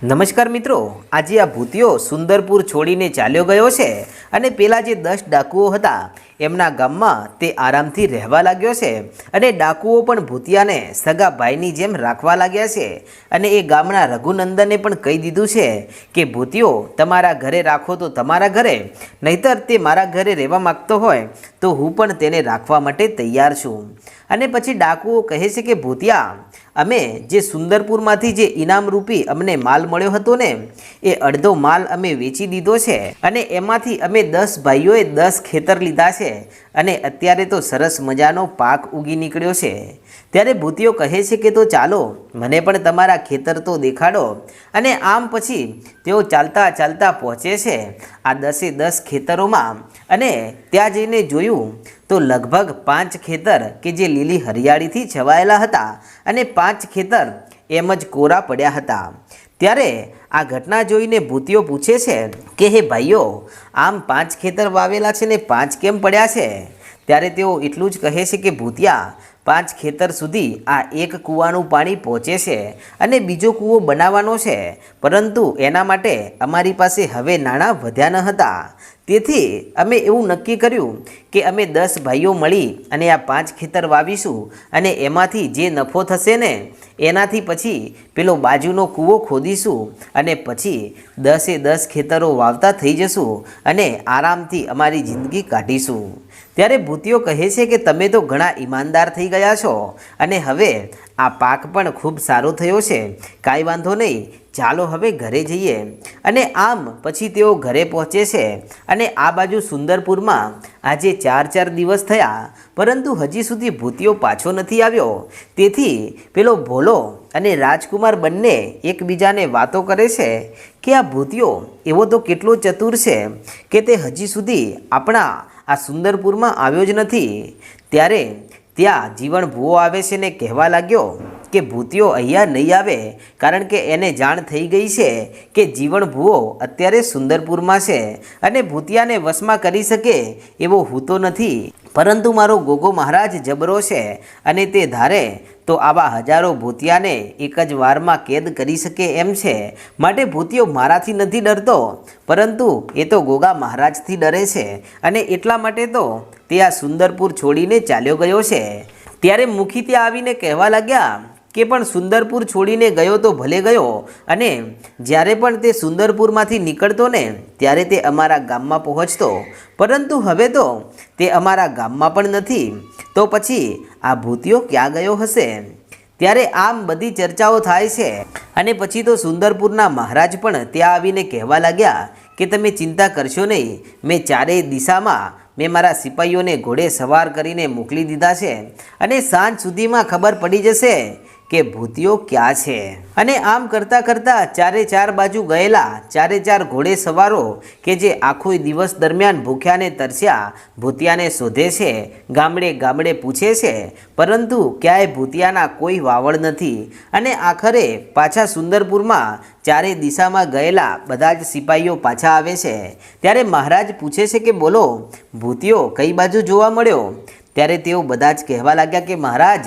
નમસ્કાર મિત્રો, આજે આ ભૂતિયો સુંદરપુર છોડીને ચાલ્યો ગયો છે અને પેલા જે દસ ડાકુઓ હતા, એમના ગામમાં તે આરામથી રહેવા લાગ્યો છે અને ડાકુઓ પણ ભૂતિયાને સગા ભાઈની જેમ રાખવા લાગ્યા છે અને એ ગામના રઘુનંદને પણ કહી દીધું છે કે ભૂતિયો તમારા ઘરે રાખો તો તમારા ઘરે, નહીતર તે મારા ઘરે રહેવા માગતો હોય તો હું પણ તેને રાખવા માટે તૈયાર છું. અને પછી ડાકુઓ કહે છે કે, ભૂતિયા, અમે જે સુંદરપુરમાંથી જે ઇનામ રૂપી અમને માલ મળ્યો હતો ને, એ અડધો માલ અમે વેચી દીધો છે અને એમાંથી અમે દસ ભાઈઓએ દસ ખેતર લીધા છે અને અત્યારે તો સરસ મજાનો પાક ઉગી નીકળ્યો છે. ત્યારે ભૂતિઓ કહે છે કે, તો ચાલો મને પણ તમારા ખેતર તો દેખાડો. અને આમ પછી તેઓ ચાલતા ચાલતા પહોંચે છે આ દસે દસ ખેતરોમાં. અને ત્યાં જઈને જોયું તો લગભગ પાંચ ખેતર કે જે લીલી હરિયાળીથી છવાયેલા હતા અને પાંચ ખેતર એમ જ કોરા પડ્યા હતા. ત્યારે આ ઘટના જોઈને ભૂતિઓ પૂછે છે કે, હે ભાઈઓ, આમ પાંચ ખેતર વાવેલા છે ને પાંચ કેમ પડ્યા છે? ત્યારે તેઓ એટલું જ કહે છે કે, ભૂતિયા પાંચ ખેતર સુધી આ એક કૂવાનું પાણી પહોંચે છે અને બીજો કૂવો બનાવવાનો છે. પરંતુ એના માટે અમારી પાસે હવે નાણાં વધ્યા ન હતા. તેથી અમે એવું નક્કી કર્યું કે અમે દસ ભાઈઓ મળી અને આ પાંચ ખેતર વાવીશું અને એમાંથી જે નફો થશે ને, એનાથી પછી પેલો બાજુનો કૂવો ખોદીશું અને પછી દસે દસ ખેતરો વાવતા થઈ જશું અને આરામથી અમારી જિંદગી કાઢીશું. ત્યારે ભૂતિઓ કહે છે કે તમે તો ઘણા ઈમાનદાર થઈ ગયા છો અને હવે આ પાક પણ ખૂબ સારો થયો છે. કાંઈ વાંધો નહીં, ચાલો હવે ઘરે જઈએ. અને આમ પછી તેઓ ઘરે પહોંચે છે અને આ બાજુ સુંદરપુરમાં આજે ચાર ચાર દિવસ થયા, પરંતુ હજી સુધી ભૂતિયો પાછો નથી આવ્યો. તેથી પેલો ભોલો અને રાજકુમાર બંને એકબીજાને વાતો કરે છે કે આ ભૂતિયો એવો તો કેટલો ચતુર છે કે તે હજી સુધી આપણા આ સુંદરપુરમાં આવ્યો જ નથી. ત્યારે ત્યાં જીવન ભૂવો આવે છે ને કહેવા લાગ્યો કે ભૂતિયો અહીંયા નહીં આવે કારણ કે એને જાણ થઈ ગઈ છે કે જીવન ભૂવો અત્યારે સુંદરપુરમાં છે અને ભૂતિયાને વશમાં કરી શકે એવો હું નથી. પરંતુ મારો ગોગો મહારાજ જબરો છે અને તે ધારે તો આવા હજારો ભૂતિયાને એક જ વારમાં કેદ કરી શકે એમ છે. માટે ભૂતિયો મારાથી નથી ડરતો. પરંતુ એ તો ગોગા મહારાજથી ડરે છે અને એટલા માટે તો તે આ સુંદરપુર છોડીને ચાલ્યો ગયો છે. ત્યારે મુખી ત્યાં આવીને કહેવા લાગ્યા કે પણ સુંદરપુર છોડીને ગયો તો ભલે ગયો અને જ્યારે પણ તે સુંદરપુરમાંથી નીકળતો ને ત્યારે તે અમારા ગામમાં પહોંચતો. પરંતુ હવે તો તે અમારા ગામમાં પણ નથી. તો પછી આ ભૂતિયો ક્યાં ગયો હશે? ત્યારે આમ બધી ચર્ચાઓ થાય છે. અને પછી તો સુંદરપુરના મહારાજ પણ ત્યાં આવીને કહેવા લાગ્યા કે તમે ચિંતા કરશો નહીં. મેં ચારેય દિશામાં મેં મારા સિપાહીઓને ઘોડે સવાર કરીને મોકલી દીધા છે. અને સાંજ સુધીમાં ખબર પડી જશે કે ભૂતિયો ક્યાં છે? અને આમ કરતાં કરતાં ચારે ચાર બાજુ ગયેલા ચારે ચાર ઘોડે સવારો કે જે આખો દિવસ દરમિયાન ભૂખ્યાને તરસ્યા, ભૂતિયાને શોધે છે, ગામડે ગામડે પૂછે છે, પરંતુ ક્યાંય ભૂતિયાના કોઈ વાવડ નથી. અને આખરે પાછા સુંદરપુરમાં ચારે દિશામાં ગયેલા બધા જ સિપાહીઓ પાછા આવે છે. ત્યારે મહારાજ પૂછે છે કે બોલો ભૂતિયો કઈ બાજુ જોવા મળ્યો? ત્યારે તેઓ બધા જ કહેવા લાગ્યા કે મહારાજ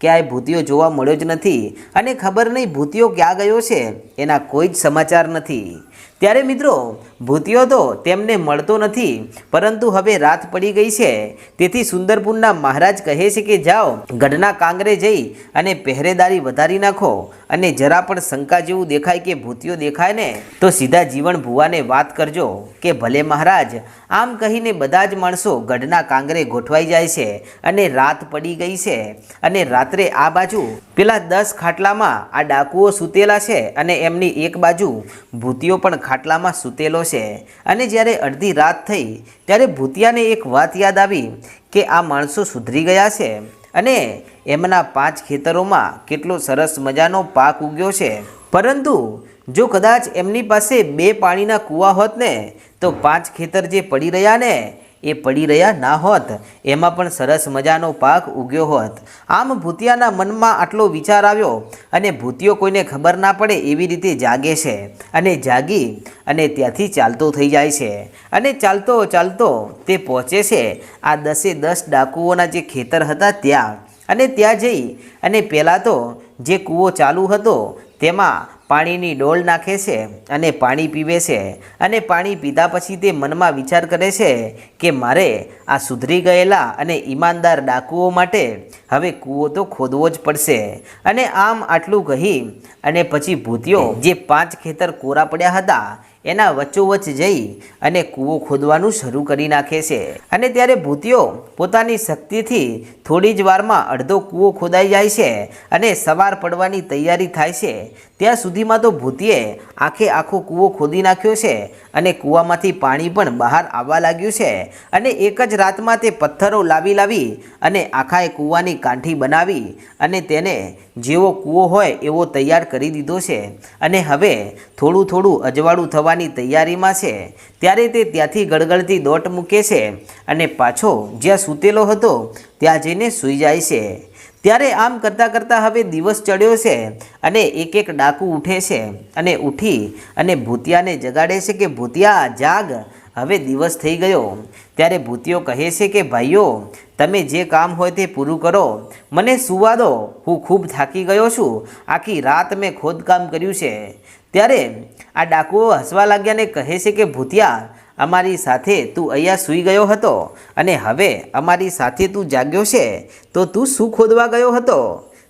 ક્યાંય ભૂતિયો જોવા મળ્યો જ નથી અને ખબર નહીં ભૂતિયો ક્યાં ગયો છે એના કોઈ જ સમાચાર નથી. ત્યારે મિત્રો ભૂતિયો તો તેમને મળતો નથી, પરંતુ હવે રાત પડી ગઈ છે. તેથી સુંદરપુરના મહારાજ કહે છે કે જાઓ, ગઢના કાંગરે જઈ અને પહેરેદારી વધારી નાખો અને જરા પણ શંકા જેવું દેખાય કે ભૂતિયો દેખાય ને, તો સીધા જીવન ભુવાને વાત કરજો કે ભલે મહારાજ, આમ કહીને બધા જ માણસો ગઢના કાંગરે ગોઠવાઈ જાય છે અને રાત પડી ગઈ છે અને રાત્રે આ બાજુ પેલા દસ ખાટલામાં આ ડાકુઓ સૂતેલા છે અને એમની એક બાજુ ભૂતિયો પણ ખાટલામાં સૂતેલો છે. અને જ્યારે અડધી રાત થઈ, ત્યારે ભૂતિયાને એક વાત યાદ આવી કે આ માણસો સુધરી ગયા છે અને એમના પાંચ ખેતરોમાં કેટલો સરસ મજાનો પાક ઉગ્યો છે. પરંતુ જો કદાચ એમની પાસે બે પાણીના કૂવા હોત ને તો પાંચ ખેતર જે પડી રહ્યા ને એ પડી રહ્યા ના હોત. એમાં પણ સરસ મજાનો પાક ઉગ્યો હોત. આમ ભૂતિયાના મનમાં આટલો વિચાર આવ્યો અને ભૂતિયો કોઈને ખબર ના પડે એવી રીતે જાગે છે અને જાગી અને ત્યાંથી ચાલતો થઈ જાય છે. અને ચાલતો ચાલતો તે પહોંચે છે આ દસે દસ ડાકુઓના જે ખેતર હતા ત્યાં. અને ત્યાં જઈ અને પહેલાં તો જે કૂવો ચાલુ હતો તેમાં પાણીની ડોલ નાખે છે અને પાણી પીવે છે અને પાણી પીધા પછી તે મનમાં વિચાર કરે છે કે મારે આ સુધરી ગયેલા અને ઈમાનદાર ડાકુઓ માટે હવે કૂવો તો ખોદવો જ પડશે. અને આમ આટલું કહી અને પછી ભૂતિયો જે પાંચ ખેતર કોરા પડ્યા હતા એના વચ્ચોવચ્ચ જઈ અને કૂવો ખોદવાનું શરૂ કરી નાખે છે. અને ત્યારે ભૂતિયો પોતાની શક્તિથી થોડી જ વારમાં અડધો કૂવો ખોદાઈ જાય છે અને સવાર પડવાની તૈયારી થાય છે. ત્યાં સુધીમાં તો ભૂતિએ આખે આખો કૂવો ખોદી નાખ્યો છે અને કૂવામાંથી પાણી પણ બહાર આવવા લાગ્યું છે. અને એક જ રાતમાં તે પથ્થરો લાવી લાવી અને આખાએ કૂવાની કાંઠી બનાવી અને તેને જેવો કૂવો હોય એવો તૈયાર કરી દીધો છે. અને હવે થોડું થોડું અજવાળું થવાની તૈયારીમાં છે, ત્યારે તે ત્યાંથી ગળગળતી દોટ મૂકે છે અને પાછો જ્યાં સૂતેલો હતો, ત્યાં જઈને સૂઈ જાય છે. ત્યારે આમ કરતાં કરતાં હવે દિવસ ચડ્યો છે અને એક એક ડાકુ ઉઠે છે અને ઉઠી અને ભૂતિયાને જગાડે છે કે, ભૂતિયા, જાગ. હવે દિવસ થઈ ગયો. ત્યારે ભૂતિયો કહે છે કે, ભાઈઓ, તમે જે કામ હોય તે પૂરું કરો. મને સુવા દો હું ખૂબ થાકી ગયો છું. આખી રાત મેં ખોદકામ કર્યું છે. ત્યારે આ ડાકુઓ હસવા લાગ્યાને કહે છે કે ભૂતિયા અમારી સાથે તું અહીંયા સૂઈ ગયો હતો અને હવે અમારી સાથે તું જાગ્યો છે, તો તું શું ખોદવા ગયો હતો?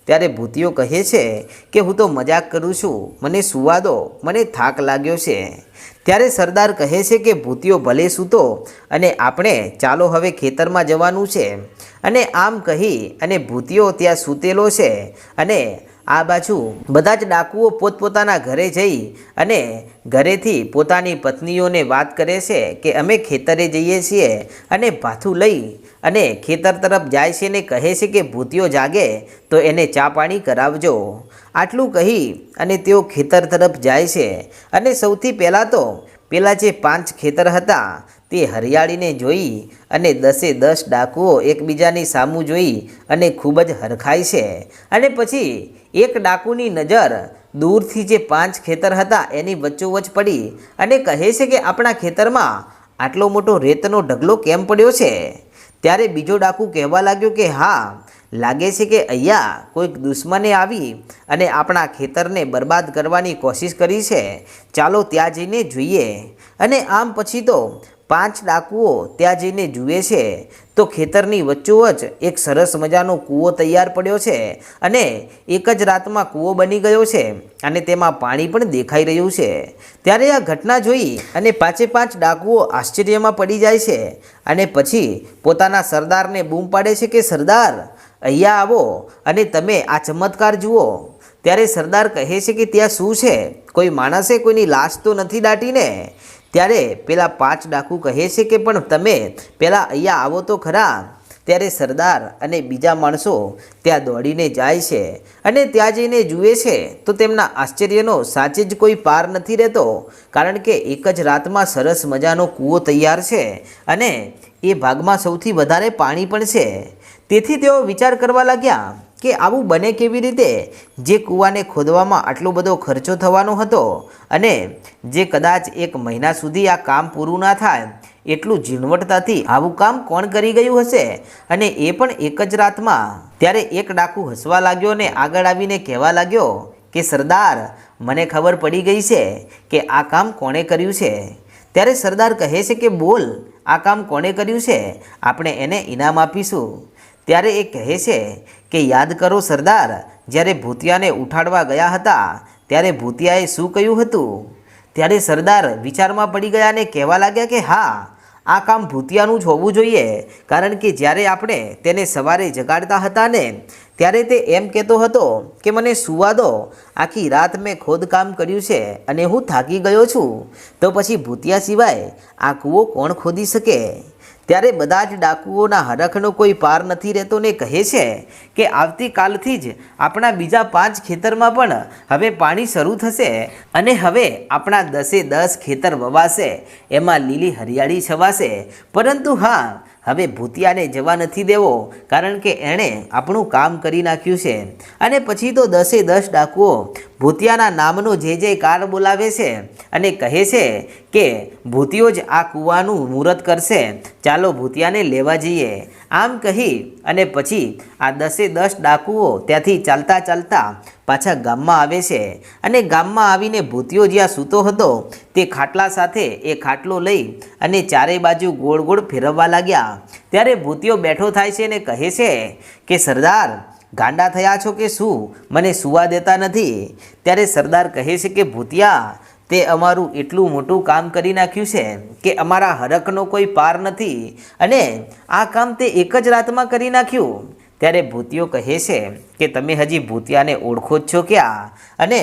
ત્યારે ભૂતિયો કહે છે કે, હું તો મજાક કરું છું, મને સુવા દો, મને થાક લાગ્યો છે. ત્યારે સરદાર કહે છે કે, ભૂતિયો ભલે સૂતો અને આપણે ચાલો હવે ખેતરમાં જવાનું છે. અને આમ કહી અને ભૂતિયો ત્યાં સૂતેલો છે અને આ બાજુ બધા જ ડાકુઓ પોતપોતાના ઘરે જઈ અને ઘરેથી પોતાની પત્નીઓને વાત કરે છે કે અમે ખેતરે જઈએ છીએ અને ભાથું લઈ અને ખેતર તરફ જાય છે ને કહે છે કે ભૂતિયો જાગે તો એને ચા પાણી કરાવજો. આટલું કહી અને તેઓ ખેતર તરફ જાય છે. અને સૌથી પહેલાં તો પેલા જે પાંચ ખેતર હતા તે હરિયાળીને જોઈ અને દસે દસ ડાકુઓ એકબીજાની સામું જોઈ અને ખૂબ જ હરખાય છે. અને પછી એક ડાકુની નજર દૂરથી જે પાંચ ખેતર હતા એની વચ્ચોવચ્ચ પડી અને કહે છે કે આપણા ખેતરમાં આટલો મોટો રેતનો ઢગલો કેમ પડ્યો છે? ત્યારે બીજો ડાકુ કહેવા લાગ્યો કે હા, લાગે છે કે અહીંયા કોઈક દુશ્મને આવી અને આપણા ખેતરને બરબાદ કરવાની કોશિશ કરી છે. ચાલો ત્યાં જઈને જોઈએ. અને આમ પછી તો પાંચ ડાકુઓ ત્યાં જઈને જુએ છે, તો ખેતરની વચ્ચોવચ એક સરસ મજાનો કૂવો તૈયાર પડ્યો છે અને એક જ રાતમાં કૂવો બની ગયો છે અને તેમાં પાણી પણ દેખાઈ રહ્યું છે. ત્યારે આ ઘટના જોઈ અને પાંચે પાંચ ડાકુઓ આશ્ચર્યમાં પડી જાય છે અને પછી પોતાના સરદારને બૂમ પાડે છે કે, સરદાર, અહીંયા આવો અને તમે આ ચમત્કાર જુઓ. ત્યારે સરદાર કહે છે કે, ત્યાં શું છે? કોઈ માણસે કોઈની લાશ તો નથી દાટીને? ત્યારે પેલા પાંચ ડાકુ કહે છે કે પણ તમે પહેલાં અહીંયા આવો તો ખરા. ત્યારે સરદાર અને બીજા માણસો ત્યાં દોડીને જાય છે અને ત્યાં જઈને જુએ છે. તો તેમના આશ્ચર્યનો સાચે જ કોઈ પાર નથી રહેતો, કારણ કે એક જ રાતમાં સરસ મજાનો કૂવો તૈયાર છે અને એ ભાગમાં સૌથી વધારે પાણી પણ છે. તેથી તેઓ વિચાર કરવા લાગ્યા કે આવું બને કેવી રીતે? જે કૂવાને ખોદવામાં આટલો બધો ખર્ચો થવાનો હતો અને જે કદાચ એક મહિના સુધી આ કામ પૂરું ના થાય, એટલું ઝીણવટતાથી આવું કામ કોણ કરી ગયું હશે? અને એ પણ એક જ રાતમાં. ત્યારે એક ડાકુ હસવા લાગ્યો અને આગળ આવીને કહેવા લાગ્યો કે, સરદાર, મને ખબર પડી ગઈ છે કે આ કામ કોણે કર્યું છે. ત્યારે સરદાર કહે છે કે, બોલ, આ કામ કોણે કર્યું છે? આપણે એને ઇનામ આપીશું. ત્યારે એ કહે છે કે યાદ કરો સરદાર, જ્યારે ભૂતિયાને ઉઠાડવા ગયા હતા, ત્યારે ભૂતિયાએ શું કહ્યું હતું? ત્યારે સરદાર વિચારમાં પડી ગયા અને કહેવા લાગ્યા કે હા, આ કામ ભૂતિયાનું જ હોવું જોઈએ, કારણ કે જ્યારે આપણે તેને સવારે જગાડતા હતા ને, ત્યારે તે એમ કહેતો હતો કે મને સુવા દો, આખી રાત મેં ખોદકામ કર્યું છે અને હું થાકી ગયો છું, તો પછી ભૂતિયા સિવાય આ કૂવો કોણ ખોદી શકે? ત્યારે બધા જ ડાકુઓના હરખનો કોઈ પાર નથી રહેતો ને કહે છે કે આવતીકાલથી જ આપણા બીજા પાંચ ખેતરમાં પણ હવે પાણી શરૂ થશે અને હવે આપણા દસે દસ ખેતર વવાશે, એમાં લીલી હરિયાળી છવાશે. પરંતુ હા, હવે ભૂતિયાને જવા નથી દેવો, કારણ કે એણે આપણું કામ કરી નાખ્યું છે. અને પછી તો દસે દસ ડાકુઓ ભૂતિયાના નામનો જે જે કાર બોલાવે છે અને કહે છે કે ભૂતિયો જ આ કૂવાનું મુહૂર્ત કરશે. ચાલો ભૂતિયાને લેવા જઈએ. આમ કહી અને પછી આ દસે દસ ડાકુઓ ત્યાંથી ચાલતા ચાલતા પાછા ગામમાં આવે છે. અને ગામમાં આવીને ભૂતિયો જ્યાં સૂતો હતો, તે ખાટલા સાથે એ ખાટલો લઈ અને ચારે બાજુ ગોળ ગોળ ફેરવવા લાગ્યા. ત્યારે ભૂતિયો બેઠો થાય છે અને કહે છે કે, સરદાર ગાંડા થયા છો કે શું? મને સુવા દેતા નથી. ત્યારે સરદાર કહે છે કે, ભૂતિયા, તે અમારું એટલું મોટું કામ કરી નાખ્યું છે કે અમારા હરખનો કોઈ પાર નથી અને આ કામ તે એક જ રાતમાં કરી નાખ્યું. ત્યારે ભૂતિયો કહે છે કે, તમે હજી ભૂતિયાને ઓળખો જ છો ક્યાં? અને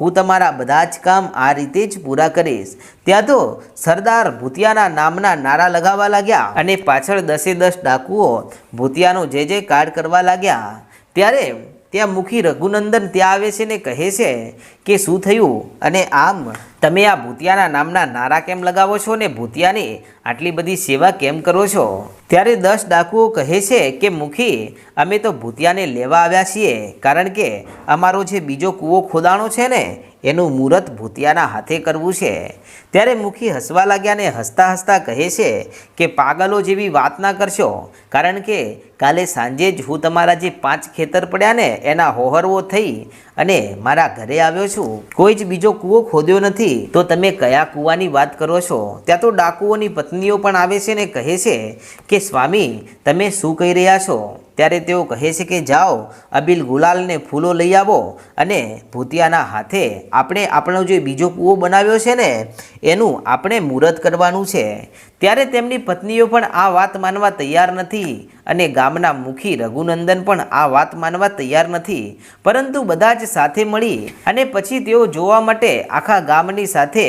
હું તમારા બધા જ કામ આ રીતે જ પૂરા કરીશ. ત્યાં તો સરદાર ભૂતિયાના નામના નારા લગાવવા લાગ્યા અને પાછળ દસે દસ ડાકુઓ ભૂતિયાનો જે જે કાર્ડ કરવા લાગ્યા. ત્યારે ત્યાં મુખી રઘુનંદન ત્યાં આવે છે ને કહે છે કે શું થયું? અને આમ, તમે આ ભૂતિયાના નામના નારા કેમ લગાવો છો ને ભૂતિયાની આટલી બધી સેવા કેમ કરો છો? ત્યારે દસ ડાકુઓ કહે છે કે, મુખી, અમે તો ભૂતિયાને લેવા આવ્યા છીએ, કારણ કે અમારો જે બીજો કૂવો ખોદાણો છે ને એનું મુહૂર્ત ભૂતિયાના હાથે કરવું છે. ત્યારે મુખી હસવા લાગ્યાને હસતા હસતા કહે છે કે, પાગલો જેવી વાત ના કરશો. કારણ કે કાલે સાંજે જ હું તમારા જે પાંચ ખેતર પડ્યા ને એના હોહરવો થઈ અને મારા ઘરે આવ્યો છું. કોઈ જ બીજો કૂવો ખોદ્યો નથી. તો તમે કયા કૂવાની વાત કરો છો? ત્યાં તો ડાકુઓની પત્નીઓ પણ આવે છે ને કહે છે કે, સ્વામી, તમે શું કહી રહ્યા છો? ત્યારે તેઓ કહે છે કે, જાઓ, અબિલ ગુલાલને ફૂલો લઈ આવો અને ભૂતિયાના હાથે આપણે આપણો જે બીજો કૂવો બનાવ્યો છે ને, એનું આપણે મુહૂર્ત કરવાનું છે. ત્યારે તેમની પત્નીઓ પણ આ વાત માનવા તૈયાર નથી અને ગામના મુખી રઘુનંદન પણ આ વાત માનવા તૈયાર નથી. પરંતુ બધા જ સાથે મળી અને પછી તેઓ જોવા માટે આખા ગામની સાથે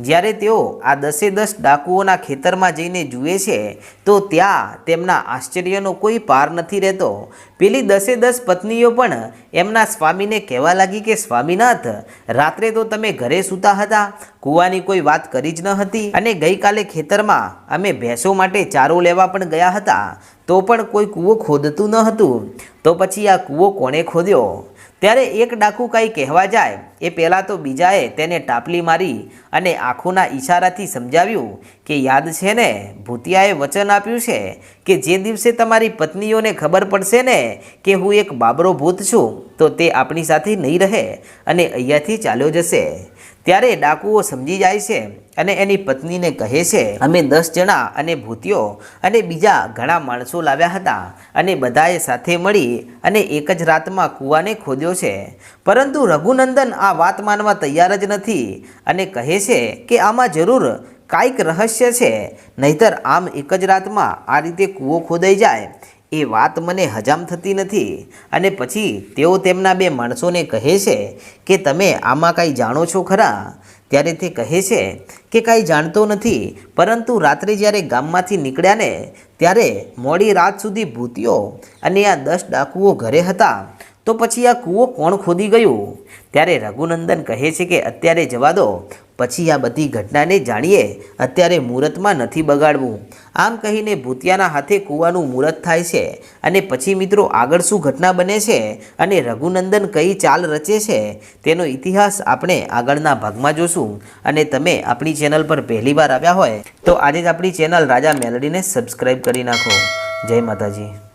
જ્યારે તેઓ આ દસે દસ ડાકુઓના ખેતરમાં જઈને જુએ છે, તો ત્યાં તેમના આશ્ચર્યનો કોઈ પાર નથી રહેતો. પેલી દસે દસ પત્નીઓ પણ એમના સ્વામીને કહેવા લાગી કે, સ્વામીનાથ, રાત્રે તો તમે ઘરે સૂતા હતા. કૂવાની કોઈ વાત કરી જ ન હતી. અને ગઈકાલે ખેતરમાં અમે ભેંસો માટે ચારો લેવા પણ ગયા હતા. તો પણ કોઈ કૂવો ખોદતું ન હતું. તો પછી આ કૂવો કોણે ખોદ્યો? ત્યારે એક ડાકુ કાંઈ કહેવા જાય, એ પહેલાં તો બીજાએ તેને ટાપલી મારી અને આંખોના ઈશારાથી સમજાવ્યું કે યાદ છે ને, ભૂતિયાએ વચન આપ્યું છે કે જે દિવસે તમારી પત્નીઓને ખબર પડશે ને કે હું એક બાબરો ભૂત છું, તો તે આપણી સાથે નહીં રહે અને અહીંયાથી ચાલ્યો જશે. ત્યારે ડાકુઓ સમજી જાય છે અને એની પત્નીને કહે છે, અમે દસ જણા અને ભૂતિયો અને બીજા ઘણા માણસો લાવ્યા હતા અને બધાએ સાથે મળી અને એક જ રાતમાં કૂવાને ખોદ્યો છે. પરંતુ રઘુનંદન આ વાત માનવા તૈયાર જ નથી અને કહે છે કે આમાં જરૂર કાંઈક રહસ્ય છે, નહીતર આમ એક જ રાતમાં આ રીતે કૂવો ખોદાઈ જાય. એ વાત મને હજામ થતી નથી. અને પછી તેઓ તેમના બે માણસોને કહે છે કે તમે આમાં કાંઈ જાણો છો ખરા? ત્યારે તે કહે છે કે કાંઈ જાણતો નથી. પરંતુ રાત્રે જ્યારે ગામમાંથી નીકળ્યા ને, ત્યારે મોડી રાત સુધી ભૂતિઓ અને આ દસ ડાકુઓ ઘરે હતા. તો પછી આ કૂવો કોણ ખોદી ગયું? ત્યારે રઘુનંદન કહે છે કે, અત્યારે જવા દો. પછી આ બધી ઘટનાને જાણીએ અત્યારે મુહૂર્તમાં નથી બગાડવું. આમ કહીને ભૂતિયાના હાથે કૂવાનું મુહૂર્ત થાય છે અને પછી મિત્રો આગળ શું ઘટના બને છે અને રઘુનંદન કઈ ચાલ રચે છે તેનો ઇતિહાસ આપણે આગળના ભાગમાં જોશું. અને તમે આપણી ચેનલ પર પહેલીવાર આવ્યા હોય તો આજે જ આપણી ચેનલ રાજા મેલડીને સબસ્ક્રાઈબ કરી નાખો. જય માતાજી.